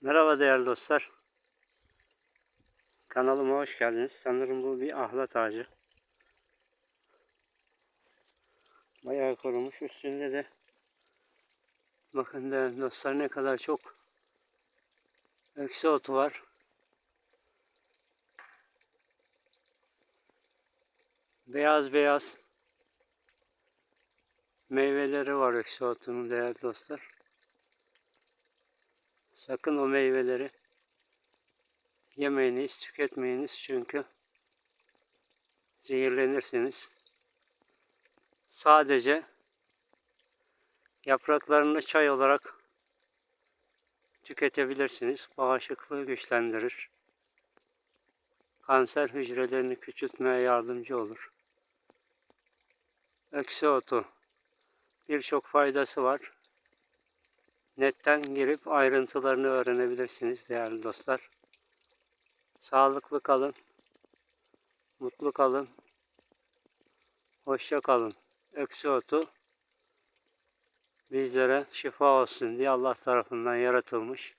Merhaba değerli dostlar. Kanalıma hoş geldiniz. Sanırım bu bir ahlat ağacı. Bayağı korumuş. Üstünde de bakın değerli dostlar ne kadar çok öksü otu var. Beyaz beyaz meyveleri var öksü otunun değerli dostlar. Sakın o meyveleri yemeyiniz, tüketmeyiniz çünkü zehirlenirsiniz. Sadece yapraklarını çay olarak tüketebilirsiniz. Bağışıklığı güçlendirir. Kanser hücrelerini küçültmeye yardımcı olur. Öksü otu birçok faydası var. Netten girip ayrıntılarını öğrenebilirsiniz değerli dostlar. Sağlıklı kalın. Mutlu kalın. Hoşça kalın. Öksü otu bizlere şifa olsun diye Allah tarafından yaratılmış.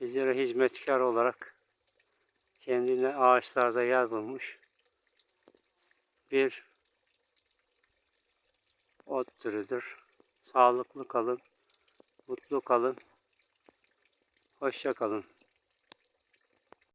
Bizlere hizmetkar olarak kendine ağaçlarda yer bulmuş. Bir ot türüdür. Sağlıklı kalın. Mutlu kalın. Hoşça kalın.